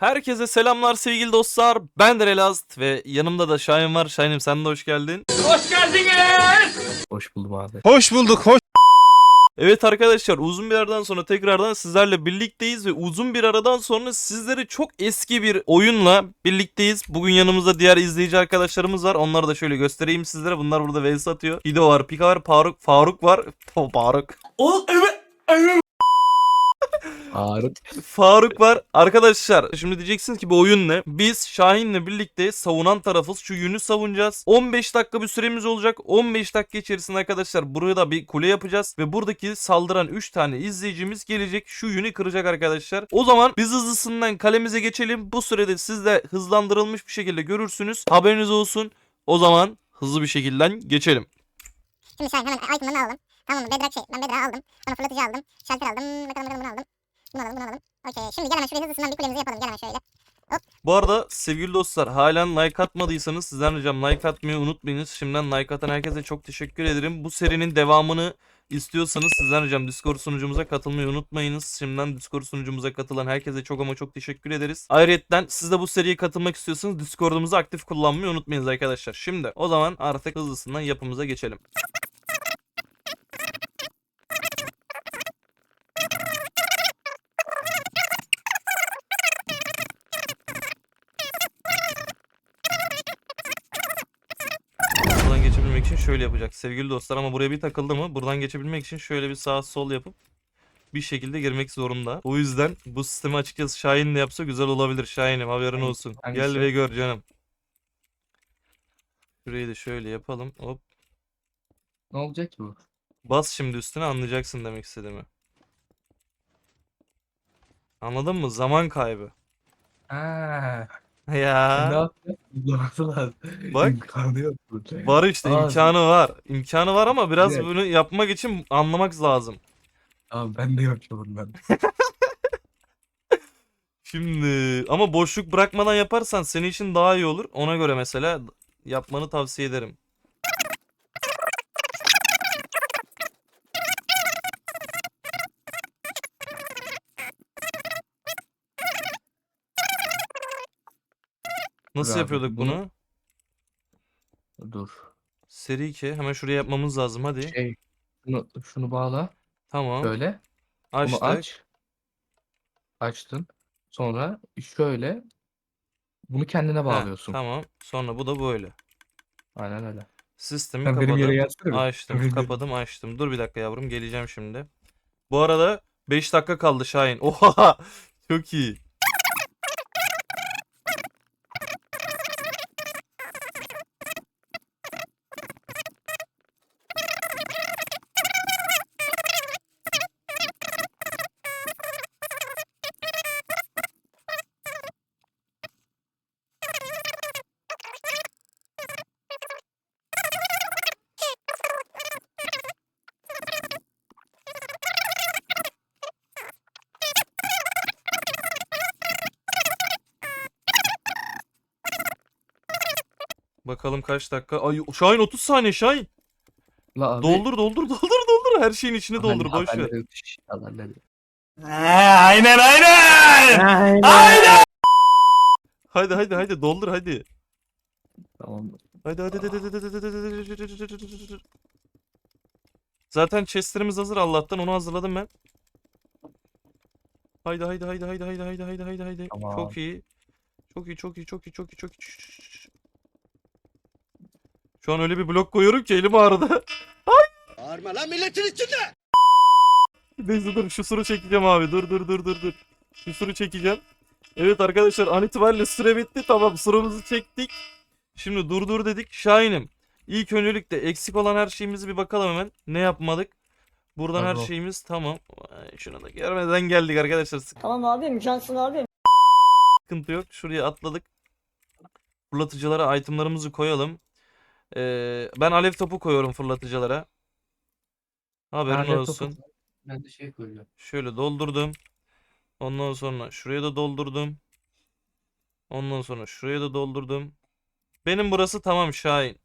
Herkese selamlar sevgili dostlar. Ben de Relast ve yanımda da Şahin var. Şahin'im sen de hoş geldin. Hoş buldum abi. Hoş bulduk, hoş. Evet arkadaşlar uzun bir aradan sonra tekrardan sizlerle birlikteyiz ve uzun bir aradan sonra sizlere çok eski bir oyunla birlikteyiz. Bugün yanımızda diğer izleyici arkadaşlarımız var. Onları da şöyle göstereyim sizlere. Bunlar burada vs atıyor. Hido var, Pika var, Faruk, Faruk var. Faruk. Ağrı. Faruk var. Arkadaşlar şimdi diyeceksiniz ki bu oyun ne? Biz Şahin'le birlikte savunan tarafız. Şu yünü savunacağız. 15 dakika bir süremiz olacak. 15 dakika içerisinde arkadaşlar buraya da bir kule yapacağız. Ve buradaki saldıran 3 tane izleyicimiz gelecek. Şu yünü kıracak arkadaşlar. O zaman biz hızlısından kalemize geçelim. Bu sürede siz de hızlandırılmış bir şekilde görürsünüz. Haberiniz olsun. O zaman hızlı bir şekilde geçelim. Şimdi Şahin hemen itemlarını alalım. Tamam mı? Bedrock şey. Ben Bedrock'ı aldım. Sonra fırlatıcı aldım. Shelter aldım. Bakalım bakalım bunu aldım. Bunu alalım bunu alalım. Okey. Şimdi gel hemen şuraya hızlısından bir kulemizi yapalım. Gel hemen şöyle. Bu arada sevgili dostlar halen like atmadıysanız sizden ricam like atmayı unutmayınız. Şimdiden like atan herkese çok teşekkür ederim. Bu serinin devamını istiyorsanız sizden ricam Discord sunucumuza katılmayı unutmayınız. Şimdiden Discord sunucumuza katılan herkese çok ama çok teşekkür ederiz. Ayrıca siz de bu seriye katılmak istiyorsanız Discord'umuzu aktif kullanmayı unutmayınız arkadaşlar. Şimdi o zaman artık hızlısından yapımıza geçelim. Geçebilmek için şöyle yapacak sevgili dostlar ama buraya bir takıldı mı buradan geçebilmek için şöyle bir sağ sol yapıp bir şekilde girmek zorunda. O yüzden bu sistemi açıkçası Şahin de yapsa güzel olabilir. Şahin'im haberin olsun. hangisi? Gel ve gör canım. Şurayı da şöyle yapalım. Hop. Ne olacak ki bu? Bas şimdi üstüne anlayacaksın demek istediğimi. Anladın mı? Zaman kaybı. Ha. Ne Ya yapacağız? Lazım. Bak. İmkanı yok bu. var işte Aa, imkanı var. İmkanı var ama biraz Evet. bunu yapmak için anlamak lazım. Tamam ben de yapıyorum ben. Şimdi ama boşluk bırakmadan yaparsan senin için daha iyi olur. Ona göre mesela yapmanı tavsiye ederim. Nasıl abi, yapıyorduk bunu- bunu? Dur. Seri 2. Hemen şuraya yapmamız lazım hadi. Şey. Şunu, şunu bağla. Tamam. Böyle. Bunu Açtık. aç. Açtın. Sonra şöyle. Bunu kendine Heh, bağlıyorsun. tamam. Sonra bu da böyle. Aynen öyle. Sistemi benim yere kapadım. bir. Açtım, Benim yere- kapadım, açtım. Dur bir dakika yavrum, geleceğim şimdi. Bu arada 5 dakika kaldı Şahin. Oha! Çok iyi. Bakalım kaç dakika. Ay Şahin 30 saniye Şahin. La abi. Doldur doldur doldur doldur. Her şeyin içine doldur Haberleri- boş ver. haberleri- Şş, haberleri. aynen aynen. Aynen. Hadi hadi hadi doldur hadi. Tamam. Hadi hadi hadi hadi hadi. Zaten chestlerimiz hazır Allah'tan onu hazırladım ben. Haydi haydi haydi haydi haydi haydi haydi haydi haydi. Tamam. Çok iyi. Çok iyi çok iyi çok iyi çok iyi çok iyi. Şu an öyle bir blok koyuyorum ki elim ağrıdı. Bağırma lan milletin içinde. Neyse dur şu suru çekeceğim abi. Dur dur dur dur dur. Şu suru çekeceğim. Evet arkadaşlar an itibariyle süre bitti. Tamam surumuzu çektik. Şimdi dur dur dedik. Şahinim. İlk öncelikle eksik olan her şeyimizi bir bakalım hemen. Ne yapmadık? Buradan her Tamam. şeyimiz tamam. Ay, Şuna da görmeden geldik arkadaşlar. Tamam abi imkansın abi. Sıkıntı yok. Şuraya atladık. Fırlatıcılara itemlarımızı koyalım. Ee, ben alev topu koyuyorum fırlatıcılara. Haberin Alev topu- olsun. Ben de şey koyuyorum. Şöyle doldurdum. Ondan sonra şuraya da doldurdum. Ondan sonra şuraya da doldurdum. Benim burası tamam Şahin.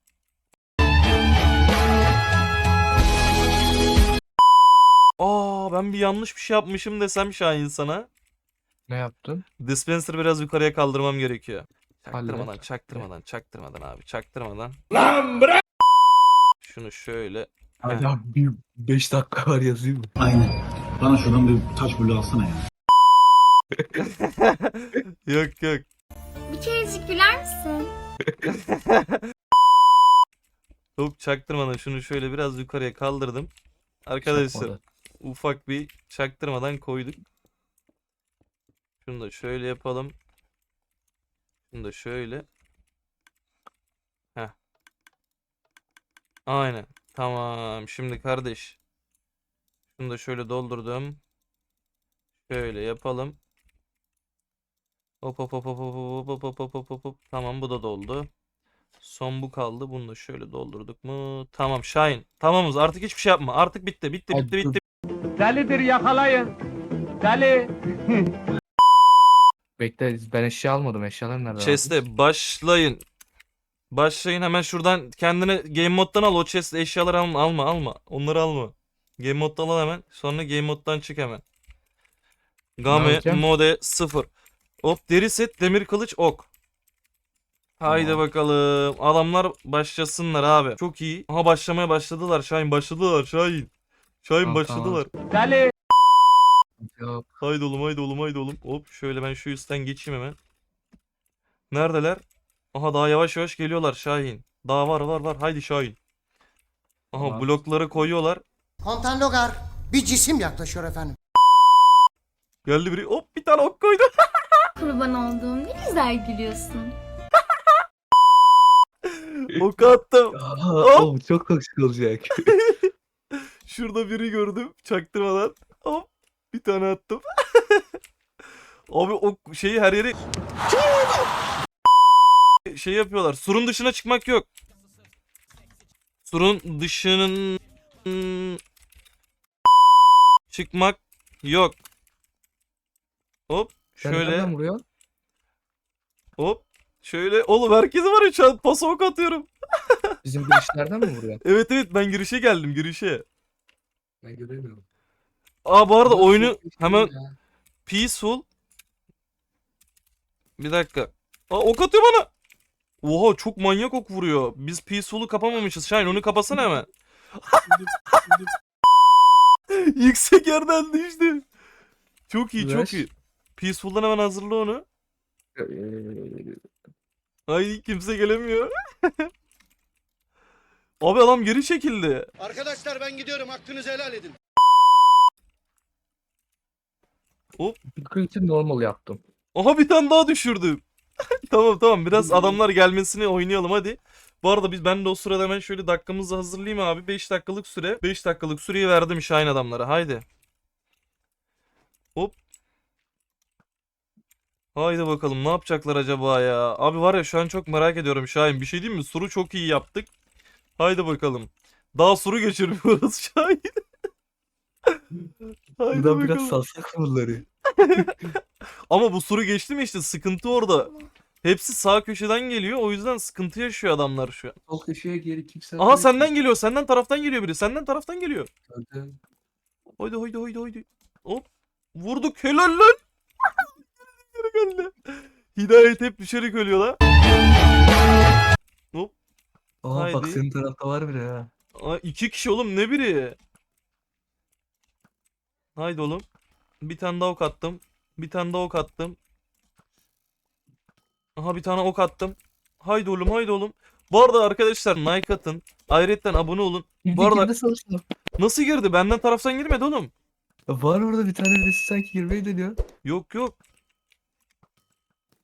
Aa ben bir yanlış bir şey yapmışım desem Şahin sana. Ne yaptın? Dispenser'ı biraz yukarıya kaldırmam gerekiyor. Hallet. Çaktırmadan, çaktırmadan, çaktırmadan abi, çaktırmadan. Şunu şöyle. Hala bir 5 dakika var yazayım mı? Aynen. Bana şuradan bir taş bulu alsana ya. yok yok. Bir kerecik güler misin? Hop çaktırmadan şunu şöyle biraz yukarıya kaldırdım. Arkadaşlar ufak bir çaktırmadan koyduk. Şunu da şöyle yapalım. Şunu da şöyle. Heh. Aynen. Tamam. Şimdi kardeş. Şunu da şöyle doldurdum. Şöyle yapalım. Hop hop hop hop hop hop hop hop hop hop hop. Tamam bu da doldu. Son bu kaldı. Bunu da şöyle doldurduk mu? Tamam Şahin. Tamamız. Artık hiçbir şey yapma. Artık bitti. Bitti bitti bitti. Delidir yakalayın. Deli. Bekle ben eşya almadım. Eşyalar nerede? abi? Chest'e başlayın. Başlayın hemen şuradan kendine game moddan al o chest eşyaları alma alma alma. Onları alma. Game moddan al hemen. Sonra game moddan çık hemen. Game alacağım? mode 0. Hop deri set demir kılıç ok. Haydi Tamam. bakalım. Adamlar başlasınlar abi. Çok iyi. Aha başlamaya başladılar Şahin. Başladılar Şahin. Şahin Tamam, başladılar. Deli. Yok. Haydi oğlum haydi oğlum haydi oğlum. Hop şöyle ben şu üstten geçeyim hemen. Neredeler? Aha daha yavaş yavaş geliyorlar Şahin. Daha var var var. Haydi Şahin. Aha Tamam. blokları koyuyorlar. Komutan Logar, bir cisim yaklaşıyor efendim. Geldi biri. Hop bir tane ok koydu. Kurban olduğum ne güzel gülüyorsun. ok attım. Aa, oğlum çok toksik olacak. Şurada biri gördüm. Çaktırmadan. Bir tane attım. Abi o şeyi her yere şey yapıyorlar. Surun dışına çıkmak yok. Surun dışının çıkmak yok. Hop şöyle hop şöyle oğlum herkese var ya şu an pas ok atıyorum. Bizim girişlerden mi vuruyorsun? Evet evet ben girişe geldim girişe. Ben göremiyorum. Aa bu arada oyunu Nasıl hemen ya? Peaceful. Bir dakika. Aa ok atıyor bana. Oha çok manyak ok vuruyor. Biz Peaceful'u kapamamışız. Şahin onu kapasana hemen. Yüksek yerden düştü. Çok iyi çok iyi. Peaceful'dan hemen hazırla onu. Ee, Ay kimse gelemiyor. Abi adam geri çekildi. Arkadaşlar ben gidiyorum hakkınızı helal edin. Bir için normal yaptım. Aha bir tane daha düşürdüm. tamam tamam biraz adamlar gelmesini oynayalım hadi. Bu arada biz ben de o sırada hemen şöyle dakikamızı hazırlayayım abi. 5 dakikalık süre. 5 dakikalık süreyi verdim Şahin adamlara. Haydi. Hop. Haydi bakalım ne yapacaklar acaba ya. Abi var ya şu an çok merak ediyorum Şahin. Bir şey diyeyim mi? Soru çok iyi yaptık. Haydi bakalım. Daha soru geçirmiyoruz Şahin. Haydi Buradan biraz bakalım. salsak mı bunları? Ama bu soru geçti mi işte sıkıntı orada. Hepsi sağ köşeden geliyor. O yüzden sıkıntı yaşıyor adamlar şu an. Sol köşeye geri kimse Aha senden geliyor. Senden taraftan geliyor biri. Senden taraftan geliyor. Gördüm. Haydi haydi haydi haydi. Hop. Vurduk. Helal lan. Geri geldi. Hidayet hep düşerek ölüyor la. Aa bak Haydi. senin tarafta var biri ha. Aa, iki kişi oğlum ne biri? Haydi oğlum. Bir tane daha ok attım. Bir tane daha ok attım. Aha bir tane ok attım. Haydi oğlum haydi oğlum. Bu arada arkadaşlar like atın. Ayrıca abone olun. Bu arada-. Nasıl girdi? Benden taraftan girmedi oğlum. Var orada bir tane birisi sanki girmeyi deniyor. Yok yok.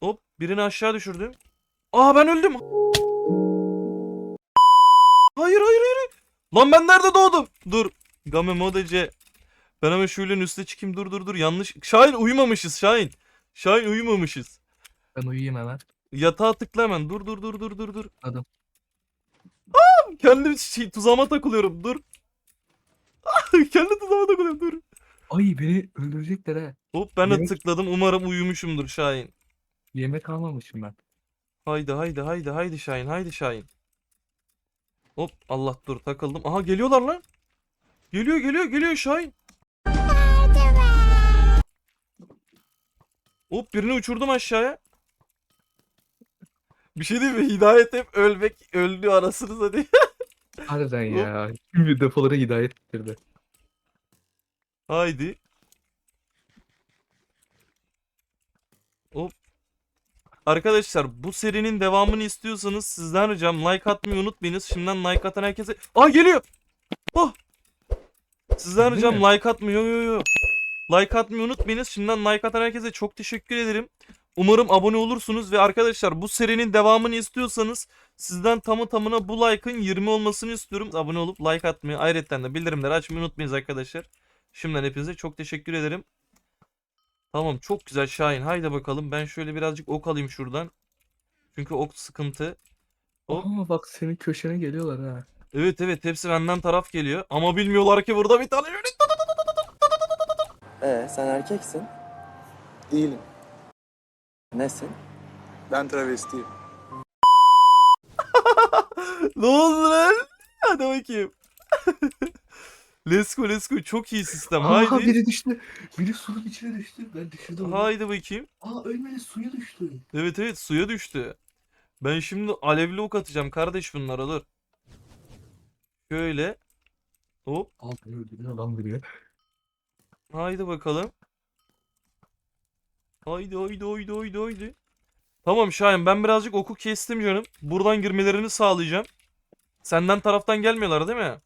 Hop birini aşağı düşürdüm. Aa ben öldüm. Hayır hayır hayır. Lan ben nerede doğdum? Dur. Game modece. Ben hemen şöyle üste çıkayım. Dur dur dur. Yanlış. Şahin uyumamışız Şahin. Şahin uyumamışız. Ben uyuyayım hemen. Yatağa tıkla hemen. Dur dur dur dur dur dur. Adam. Aa, kendi şey, tuzağıma takılıyorum. Dur. kendi tuzağıma takılıyorum. Dur. Ay beni öldürecekler ha. Hop ben de Yemek- tıkladım. Umarım uyumuşumdur Şahin. Yemek almamışım ben. Haydi haydi haydi haydi Şahin haydi Şahin. Hop Allah dur takıldım. Aha geliyorlar lan. Geliyor geliyor geliyor Şahin. Hop birini uçurdum aşağıya. Bir şey değil mi? Hidayet hep ölmek, öldü arasını satayım. Harbiden ya. Tüm depolara hidayet getirdi. Haydi. Hop. Arkadaşlar bu serinin devamını istiyorsanız sizden ricam like atmayı unutmayınız. Şimdiden like atan herkese... Aa geliyor! Oh! Sizden ricam mi? like atmayı... Yo, yo, yo. Like atmayı unutmayınız. Şimdiden like atan herkese çok teşekkür ederim. Umarım abone olursunuz ve arkadaşlar bu serinin devamını istiyorsanız sizden tamı tamına bu like'ın 20 olmasını istiyorum. Abone olup like atmayı ayrıca de bildirimleri açmayı unutmayınız arkadaşlar. Şimdiden hepinize çok teşekkür ederim. Tamam çok güzel Şahin. Haydi bakalım. Ben şöyle birazcık ok alayım şuradan. Çünkü ok sıkıntı. Hop. Ama bak senin köşene geliyorlar ha. Evet evet hepsi benden taraf geliyor. Ama bilmiyorlar ki burada bir tane yönet. Ee, sen erkeksin. Değilim. Nesin? Ben travestiyim. ne oldu lan? Hadi bakayım. let's go. Çok iyi sistem. Aa Haydi. biri düştü. Biri suyun içine düştü. Ben düşürdüm. onu. Haydi bakayım. Aa ölmedi suya düştü. Evet evet suya düştü. Ben şimdi alevli ok atacağım kardeş bunlara dur. Şöyle. Hop. Aa beni öldürdü adam biri. Haydi bakalım. Haydi haydi haydi haydi haydi. Tamam Şahin ben birazcık oku kestim canım. Buradan girmelerini sağlayacağım. Senden taraftan gelmiyorlar değil mi?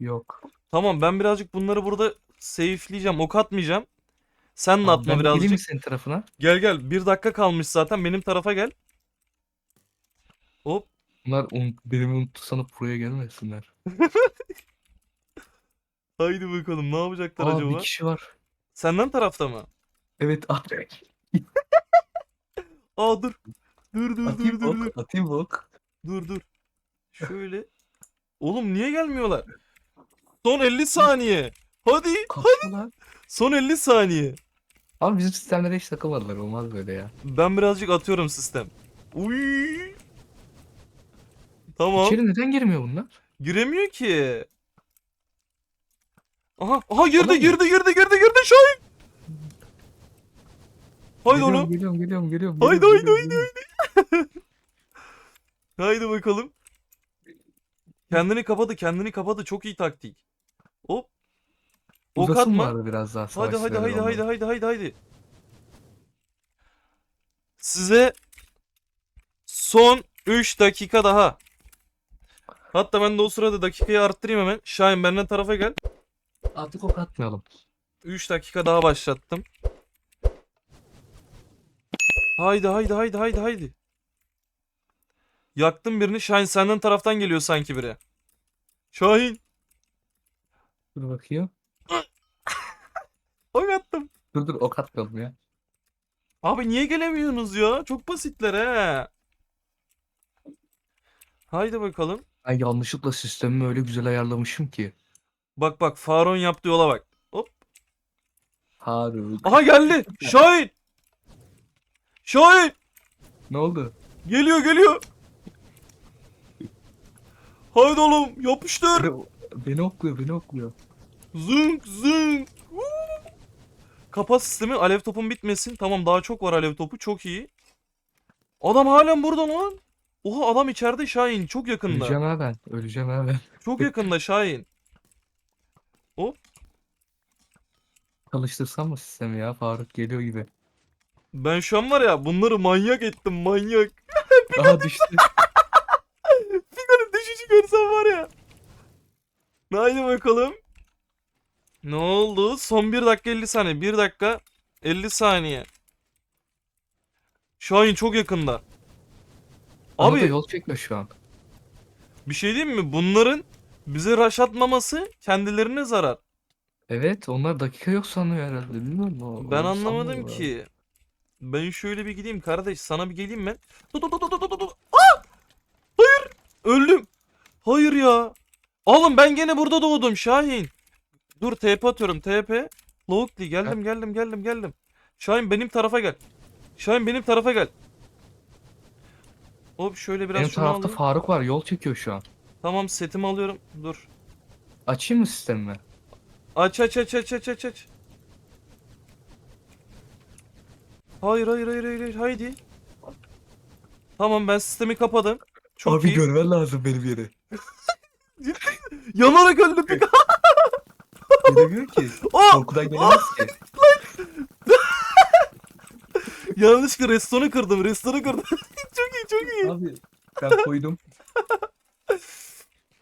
Yok. Tamam ben birazcık bunları burada safe'leyeceğim. Ok atmayacağım. Sen de Abi atma ben birazcık. mi senin tarafına? Gel gel. Bir dakika kalmış zaten. Benim tarafa gel. Hop. Bunlar un benim unuttu sanıp buraya gelmesinler. Haydi bakalım. Ne yapacaklar Aa acaba? bir kişi var. Senden tarafta mı? Evet at. Aa dur. Dur dur dur Atayım dur dur. ok. Atayım ok. Dur dur. Şöyle. Oğlum niye gelmiyorlar? Son 50 saniye. Hadi. Kaçtı lan. Son 50 saniye. Abi bizim sistemlere hiç takılmadılar. Olmaz böyle ya. Ben birazcık atıyorum sistem. Uy. Tamam. İçeri neden girmiyor bunlar? Giremiyor ki. Aha, aha girdi girdi girdi girdi girdi Şahin. Haydi Geliyorum, oğlum. Geliyorum geliyorum geliyorum. Haydi, geliyorum, haydi, geliyorum, haydi, geliyorum. Haydi bakalım. Kendini kapadı kendini kapadı çok iyi taktik. Hop. Ok Uzasın atma. vardı biraz daha Hadi hadi haydi haydi onların. haydi haydi haydi. Size son 3 dakika daha. Hatta ben de o sırada dakikayı arttırayım hemen. Şahin benden tarafa gel. Artık ok atmayalım. 3 dakika daha başlattım. Haydi haydi haydi haydi haydi. Yaktım birini. Şahin senden taraftan geliyor sanki biri. Şahin. Dur bakayım. Ok attım. Dur dur ok atmayalım ya. Abi niye gelemiyorsunuz ya? Çok basitler he. Haydi bakalım. Ben yanlışlıkla sistemimi öyle güzel ayarlamışım ki. Bak bak Faron yaptığı yola bak. Hop. Harun. Aha geldi. Şahin. Şahin. Ne oldu? Geliyor geliyor. Haydi oğlum yapıştır. Beni, beni okluyor beni okluyor. Zınk zınk. Huu. Kapat sistemi alev topun bitmesin. Tamam daha çok var alev topu çok iyi. Adam halen burada lan. Oha adam içeride Şahin çok yakında. Öleceğim ha ben. Öleceğim ha ben. Çok yakında Şahin. Çalıştırsam mı sistemi ya? Faruk geliyor gibi. Ben şu an var ya bunları manyak ettim manyak. Aha düştü. Figanın düşüşü görsem var ya. Haydi bakalım. Ne oldu? Son 1 dakika 50 saniye. 1 dakika 50 saniye. Şahin çok yakında. Abi. Abi yol çekme şu an. bir şey diyeyim mi? Bunların bize rush atmaması kendilerine zarar. Evet onlar dakika yok sanıyor herhalde. Bilmiyorum. Ben anlamadım ki. Ben şöyle bir gideyim kardeş. Sana bir geleyim ben. Dur dur dur dur dur dur. Aa! Hayır. Öldüm. Hayır ya. Oğlum ben gene burada doğdum Şahin. Dur TP atıyorum TP. Loukli geldim geldim geldim geldim. Şahin benim tarafa gel. Şahin benim tarafa gel. Hop şöyle biraz Benim şunu tarafta alayım. Faruk var. Yol çekiyor şu an. Tamam setimi alıyorum. Dur. Açayım mı sistemimi? Aç aç aç aç aç aç aç. Hayır hayır hayır hayır hayır haydi. Tamam ben sistemi kapadım. Çok Abi iyi. görmen lazım benim yeri. Yanarak öldü pik. Gelemiyor ki. Aa! Korkudan gelemez ki. Yanlışlıkla restoranı kırdım. Restoranı kırdım. çok iyi çok iyi. Abi ben koydum.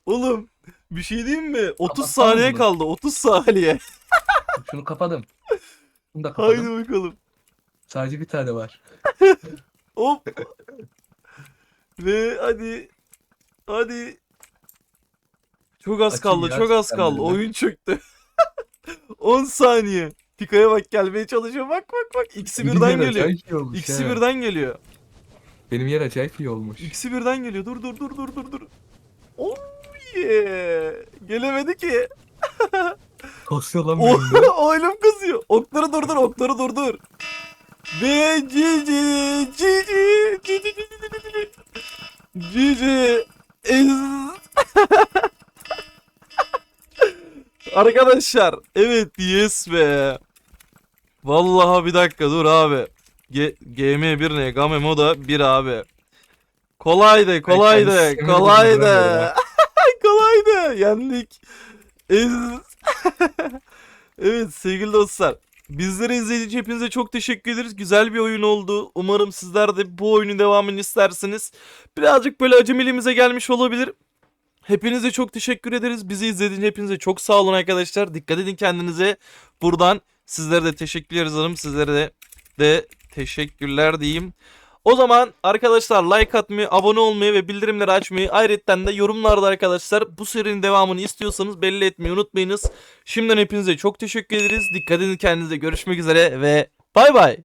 Oğlum bir şey diyeyim mi? 30 Kapatsana saniye bunu. kaldı. 30 saniye. Şunu kapadım. Bunu da kapadım. Haydi bakalım. Sadece bir tane var. Hop. Ve hadi. Hadi. Çok az Açın kaldı. ya Çok az kaldı. sistemlerini. Oyun çöktü. 10 saniye. Pika'ya bak gelmeye çalışıyor. Bak bak bak. İkisi Benim birden yer geliyor. acayip iyi olmuş İkisi ha. birden geliyor. Benim yer acayip iyi olmuş. İkisi birden geliyor. Dur dur dur dur dur dur. Oh yeah. Gelemedi ki. Kasıyor lan O, benim de. oylum kızıyor. Okları durdur, okları durdur. Ve cici, cici, cici, cici, cici, Ez- Arkadaşlar, evet yes be. Vallahi bir dakika dur abi. G GM1 ne? Game Moda 1 abi. Kolaydı, kolaydı, kolaydı. Yendik. Evet sevgili dostlar. Bizleri izlediğiniz için hepinize çok teşekkür ederiz. Güzel bir oyun oldu. Umarım sizler de bu oyunun devamını istersiniz. Birazcık böyle acemiliğimize gelmiş olabilir. Hepinize çok teşekkür ederiz. Bizi izlediğiniz hepinize çok sağ olun arkadaşlar. Dikkat edin kendinize. Buradan sizlere de teşekkürler hanım. Sizlere de, de teşekkürler diyeyim. O zaman arkadaşlar like atmayı, abone olmayı ve bildirimleri açmayı ayrıca de yorumlarda arkadaşlar bu serinin devamını istiyorsanız belli etmeyi unutmayınız. Şimdiden hepinize çok teşekkür ederiz. Dikkat edin kendinize. Görüşmek üzere ve bay bay.